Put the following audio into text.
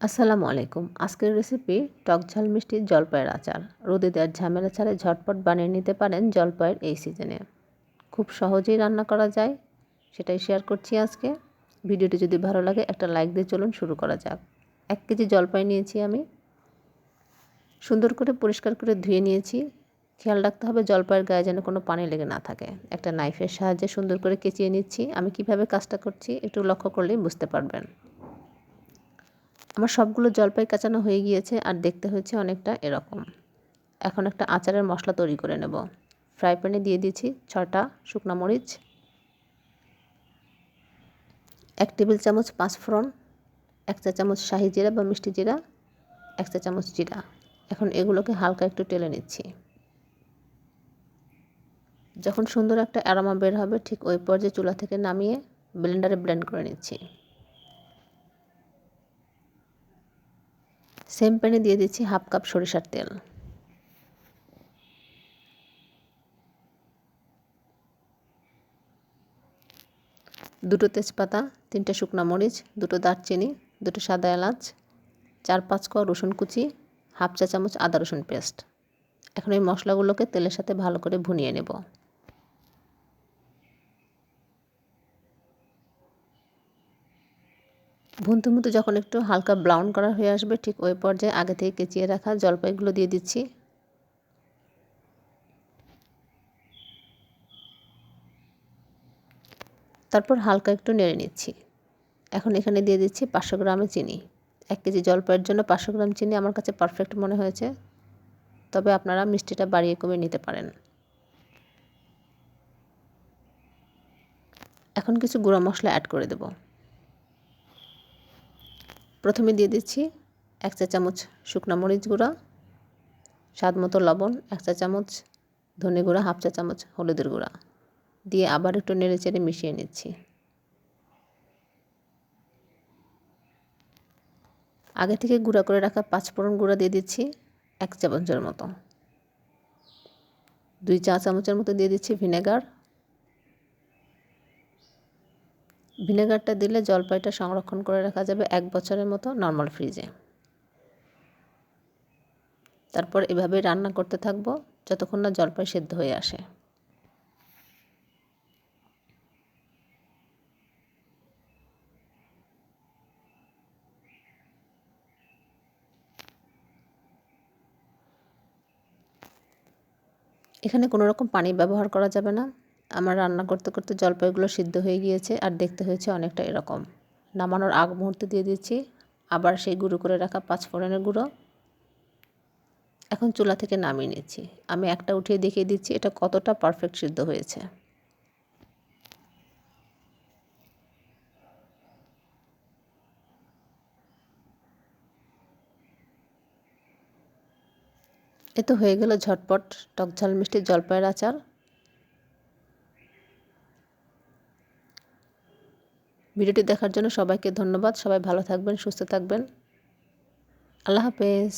আসসালামু আলাইকুম। আজকের রেসিপি টক ঝাল মিষ্টি জলপাইয়ের আচার। রোদে দেওয়ার ঝামেলা ছাড়াই ঝটপট বানিয়ে নিতে পারেন জলপাইয়ের এই সিজনে খুব সহজেই রান্না করা যায়, সেটাই শেয়ার করছি আজকে। ভিডিওটি যদি ভালো লাগে, একটা লাইক দিয়ে চলুন, শুরু করা যাক। এক কেজি জলপাই নিয়েছি আমি। সুন্দর করে পরিষ্কার করে ধুয়ে নিয়েছি। খেয়াল রাখতে হবে জলপাইয়ের গায়ে যেন কোনো পানি লেগে না থাকে। একটা নাইফের সাহায্যে সুন্দর করে কেচিয়ে নিচ্ছি। আমি কীভাবে কাজটা করছি একটু লক্ষ্য করলেই বুঝতে পারবেন। আমার সবগুলো জলপাই কাঁচানো হয়ে গিয়েছে আর দেখতে হয়েছে অনেকটা এরকম। এখন একটা আচারের মশলা তৈরি করে নেব। ফ্রাই প্যানে দিয়ে দিয়েছি ছটা শুকনো মরিচ, এক টেবিল চামচ পাঁচফোড়ন, এক চা চামচ শাহি জিরা বা মিষ্টি জিরা, এক চা চামচ জিরা। এখন এগুলোকে হালকা একটু টেলে নিচ্ছি। যখন সুন্দর একটা অ্যারোমা বের হবে, ঠিক ওই পর্যায়ে চুলা থেকে নামিয়ে ব্লেন্ডারে ব্লেন্ড করে নিচ্ছি। সেম প্যানে দিয়ে দিচ্ছি হাফ কাপ সরিষার তেল। দুটো তেজপাতা, তিনটে শুকনো মরিচ, দুটো দারচিনি, দুটো সাদা এলাচ, চার পাঁচ ক রসুন কুচি, হাফ চা চামচ আদা রসুন পেস্ট। এখন এই মশলাগুলোকে তেলের সাথে ভালো করে ভুনিয়ে নেব। ভুনতে ভুনতে যখন একটু হালকা ব্রাউন করা হয়ে আসবে, ঠিক ওই পর্যায়ে আগে থেকে কেচিয়ে রাখা জলপাইগুলো দিয়ে দিচ্ছি। তারপর হালকা একটু নেড়ে নিচ্ছি। এখন এখানে দিয়ে দিচ্ছি পাঁচশো গ্রামে চিনি। এক কেজি জলপাইয়ের জন্য পাঁচশো গ্রাম চিনি আমার কাছে পারফেক্ট মনে হয়েছে। তবে আপনারা মিষ্টিটা বাড়িয়ে কমে নিতে পারেন। এখন কিছু গুঁড়া মশলা অ্যাড করে দেবো। প্রথমে দিয়ে দিচ্ছি এক চা চামচ শুকনো মরিচ গুঁড়া, স্বাদ মতো লবণ, এক চা চামচ ধনে গুঁড়া, হাফ চা চামচ হলুদের গুঁড়া। দিয়ে আবার একটু নেড়ে চেড়ে মিশিয়ে নিচ্ছি। আগে থেকে গুঁড়া করে রাখা পাঁচফোড়ন গুঁড়া দিয়ে দিচ্ছি এক চামচের মতো। দুই চা চামচের মতো দিয়ে দিচ্ছি ভিনেগার ভিনেগারটা দিলে জলপাইটা সংরক্ষণ করে রাখা যাবে এক বছরের মতো নর্মাল ফ্রিজে। তারপর এভাবে রান্না করতে থাকব যতক্ষণ না জলপাই সেদ্ধ হয়ে আসে। এখানে কোনো রকম পানি ব্যবহার করা যাবে না। আমার রান্না করতে করতে জলপাইগুলো সিদ্ধ হয়ে গিয়েছে আর দেখতে হয়েছে অনেকটা এরকম। নামানোর আগ মুহূর্তে দিয়ে দিচ্ছি। আবার সেই গুঁড়ো করে রাখা পাঁচফোড়নের গুঁড়ো। এখন চুলা থেকে নামিয়ে নিচ্ছি। আমি একটা উঠিয়ে দেখিয়ে দিচ্ছি এটা কতটা পারফেক্ট সিদ্ধ হয়েছে। এ তো হয়ে গেল ঝটপট টক ঝাল মিষ্টি জলপাইয়ের আচার। ভিডিওটি দেখার জন্য সবাইকে ধন্যবাদ। সবাই ভালো থাকবেন সুস্থ থাকবেন। আল্লাহ হাফেজ।